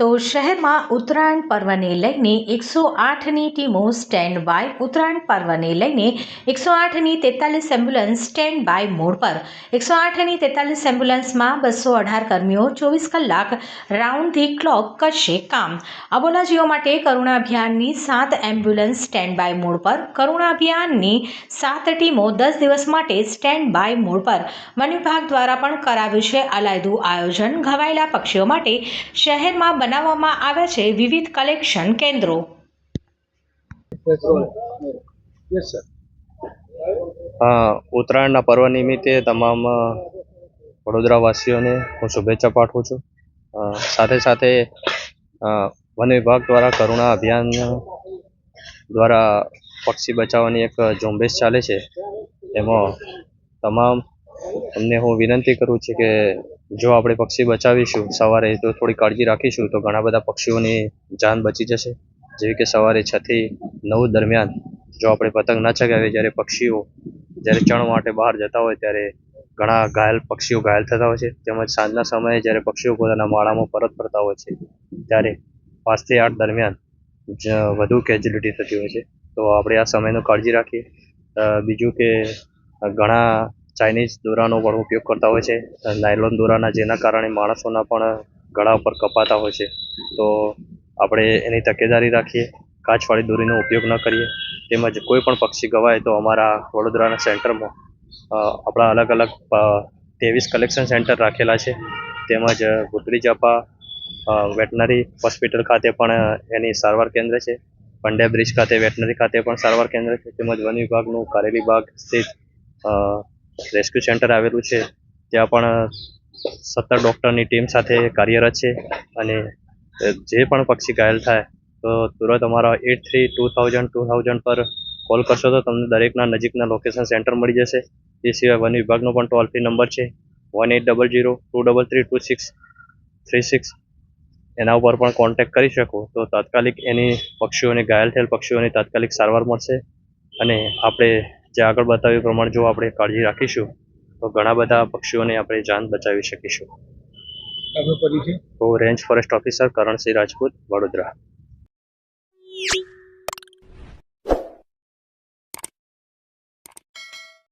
તો શહેરમાં ઉત્તરાયણ પર્વને લઈને એકસો આઠની ટીમો સ્ટેન્ડ બાય ઉત્તરાયણ પર્વને લઈને એકસો આઠની તેતાલીસ એમ્બ્યુલન્સ સ્ટેન્ડ બાય મોડ પર. એકસો આઠની તેતાલીસ એમ્બ્યુલન્સમાં બસો અઢાર કર્મીઓ ચોવીસ કલાક રાઉન્ડ ધી ક્લોક કરશે કામ. અબોલાજીઓ માટે કરુણા અભિયાનની સાત એમ્બ્યુલન્સ સ્ટેન્ડ બાય મોડ પર. કરુણા અભિયાનની સાત ટીમો દસ દિવસ માટે સ્ટેન્ડ બાય મોડ પર. વન વિભાગ દ્વારા પણ કરાવ્યું છે અલાયદું આયોજન. ઘવાયેલા પક્ષીઓ માટે શહેરમાં બનાવવામાં આવ્યા છે વિવિધ કલેક્શન કેન્દ્રો. ઉત્તરાયણના પર્વ નિમિત્તે તમામ વડોદરાવાસીઓને હું શુભેચ્છા પાઠવું છું. સાથે સાથે વન વિભાગ દ્વારા કરુણા અભિયાન દ્વારા પક્ષી બચાવવાની એક ઝુંબેશ ચાલે છે. એમાં તમામ અમને હું વિનંતી કરું છું કે જો આપણે પક્ષી બચાવીશું સવારે તો થોડી કાળજી રાખીશું, તો ઘણા બધા પક્ષીઓની જાન બચી જશે. જેવી કે સવારે છ થી નવ દરમિયાન જો આપણે પતંગ ના ચગાવીએ, જ્યારે પક્ષીઓ જ્યારે ચણ માટે બહાર જતા હોય, ત્યારે ઘણા ઘાયલ પક્ષીઓ ઘાયલ થતા હોય છે. તેમજ સાંજના સમયે જ્યારે પક્ષીઓ પોતાના માળામાં પરત ફરતા હોય છે, ત્યારે પાંચથી આઠ દરમિયાન વધુ કેજ્યુલિટી થતી હોય છે. તો આપણે આ સમયનો કાળજી રાખીએ. બીજું કે ઘણા ચાઇનીઝ દોરાનો પણ ઉપયોગ કરતા હોય છે. નાયલોન દોરાના જેના કારણે માણસોના પણ ગળા ઉપર કપાતા હોય છે. તો આપણે એની તકેદારી રાખીએ. કાચવાળી દોરીનો ઉપયોગ ન કરીએ. તેમજ કોઈ પણ પક્ષી ગવાય તો અમારા વડોદરાના સેન્ટરમાં આપણા અલગ અલગ ત્રેવીસ કલેક્શન સેન્ટર રાખેલા છે. તેમજ ભૂતળી ચાપા વેટનરી હોસ્પિટલ ખાતે પણ એની સારવાર કેન્દ્ર છે. પંડ્યા બ્રિજ ખાતે, વેટનરી ખાતે પણ સારવાર કેન્દ્ર છે. તેમજ વન વિભાગનું કારેલી બાગ સ્થિત રેસ્ક્યુ સેન્ટર આવેલું છે. ત્યાં પણ સત્તર ડૉક્ટરની ટીમ સાથે કાર્યરત છે અને જે પણ પક્ષી ઘાયલ થાય, તો તુરંત અમારા eight three two thousand two thousand પર કોલ કરશો તો તમને દરેકના નજીકના લોકેશન સેન્ટર મળી જશે. એ સિવાય વન વિભાગનો પણ ટોલ ફ્રી નંબર છે. One eight double zero two double three two six three six. એના ઉપર પણ કોન્ટેક્ટ કરી શકો તો તાત્કાલિક એની પક્ષીઓને ઘાયલ થયેલ પક્ષીઓની તાત્કાલિક સારવાર મળશે અને આપણે જે આગળ બતાવ્યું પ્રમાણે જો આપણે કાળજી રાખીશું તો ઘણા બધા પક્ષીઓને આપણે જાન બચાવી શકીશું. હું range forest officer Karansinh Rajput Vadodara.